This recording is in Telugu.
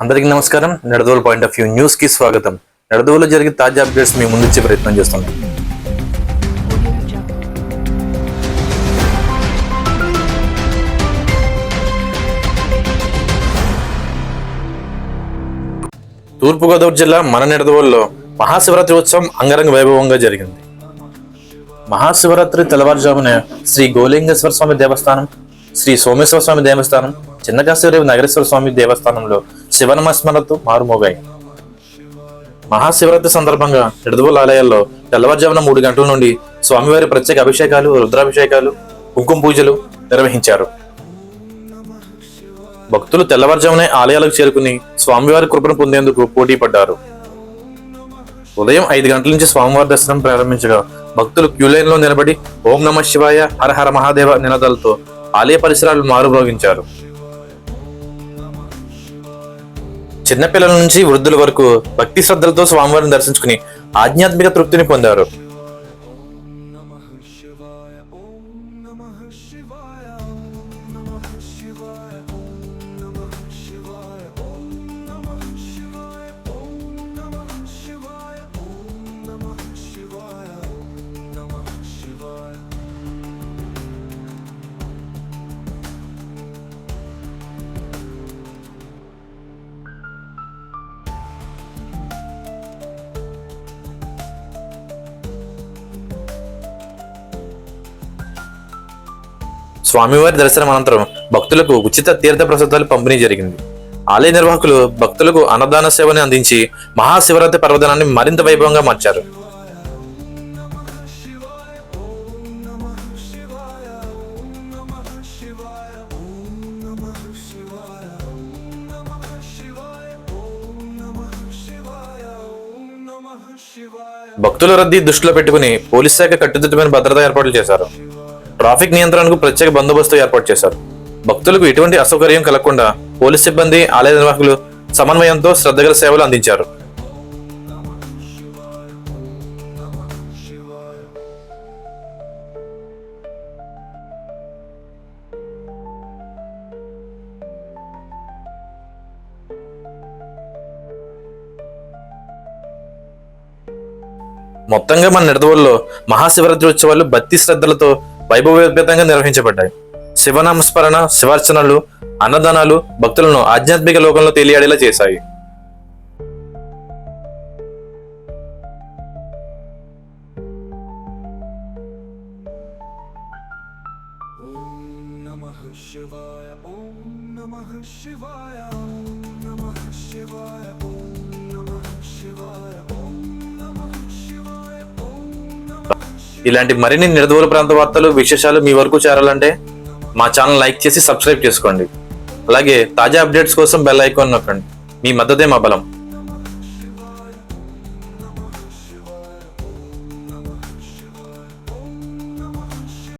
అందరికీ నమస్కారం. నడదోలు పాయింట్ ఆఫ్ వ్యూ న్యూస్కి స్వాగతం. నడదోలు జరిగే తాజా అప్డేట్స్ మీ ముందుంచే ప్రయత్నం చేస్తున్నాం తూర్పుగోదావరి జిల్లా మన నిడదవోలులో మహాశివరాత్రి ఉత్సవం అంగరంగ వైభవంగా జరిగింది. మహాశివరాత్రి తెల్లవారుజామున శ్రీ గోలింగేశ్వర స్వామి దేవస్థానం శ్రీ సోమేశ్వర స్వామి దేవస్థానం చిన్నకాశీరేవి నగరేశ్వర స్వామి దేవస్థానంలో శివనమస్మరణతో మారుమోగాయి. మహాశివరాత్రి సందర్భంగా నిడదవోలు ఆలయాల్లో తెల్లవారుజామున మూడు గంటల నుండి స్వామివారి ప్రత్యేక అభిషేకాలు రుద్రాభిషేకాలు కుంకుమ పూజలు నిర్వహించారు. భక్తులు తెల్లవారుజామునే ఆలయాలకు చేరుకుని స్వామివారి కృపను పొందేందుకు పోటీ పడ్డారు. ఉదయం ఐదు గంటల నుంచి స్వామివారి దర్శనం ప్రారంభించగా భక్తులు క్యూ నిలబడి ఓం నమ శివాయ హర హర మహాదేవ నినాదాలతో ఆలయ పరిసరాలు మారుమోగించారు చిన్నపిల్లల నుంచి వృద్ధుల వరకు భక్తి శ్రద్ధలతో స్వామివారిని దర్శించుకుని ఆధ్యాత్మిక తృప్తిని పొందారు. స్వామివారి దర్శనం అనంతరం భక్తులకు ఉచిత తీర్థ ప్రసాదాలు పంపిణీ జరిగింది. ఆలయ నిర్వాహకులు భక్తులకు అన్నదాన సేవని అందించి మహాశివరాత్రి పర్వదనాన్ని మరింత వైభవంగా మార్చారు. భక్తుల రద్దీ దృష్టిలో పెట్టుకుని పోలీస్ శాఖ కట్టుదిట్టమైన భద్రతా ఏర్పాట్లు చేశారు. ట్రాఫిక్ నియంత్రణకు ప్రత్యేక బందోబస్తు ఏర్పాటు చేశారు. భక్తులకు ఎటువంటి అసౌకర్యం కలగకుండా పోలీస్ సిబ్బంది ఆలయ నిర్వాహకులు సమన్వయంతో శ్రద్ధగల సేవలు అందించారు. మొత్తంగా మన నిడదవోల్లో మహాశివరాత్రి ఉత్సవాలు భక్తి శ్రద్ధలతో వైభవోపేతంగా నిర్వహించబడ్డాయి. శివనామస్మరణ శివార్చనలు అన్నదానాలు భక్తులను ఆధ్యాత్మిక లోకంలో తేలియాడేలా చేశాయి. శివాయ ఓం నమ శివాయ ఓం నమ శివాయ ఇలాంటి మరిన్ని నిడదవోలు ప్రాంత వార్తలు విశేషాలు మీ వరకు చేరాలంటే మా ఛానల్ లైక్ చేసి సబ్స్క్రైబ్ చేసుకోండి. అలాగే తాజా అప్డేట్స్ కోసం బెల్ ఐకాన్ నొక్కండి. మీ మద్దతే మా బలం.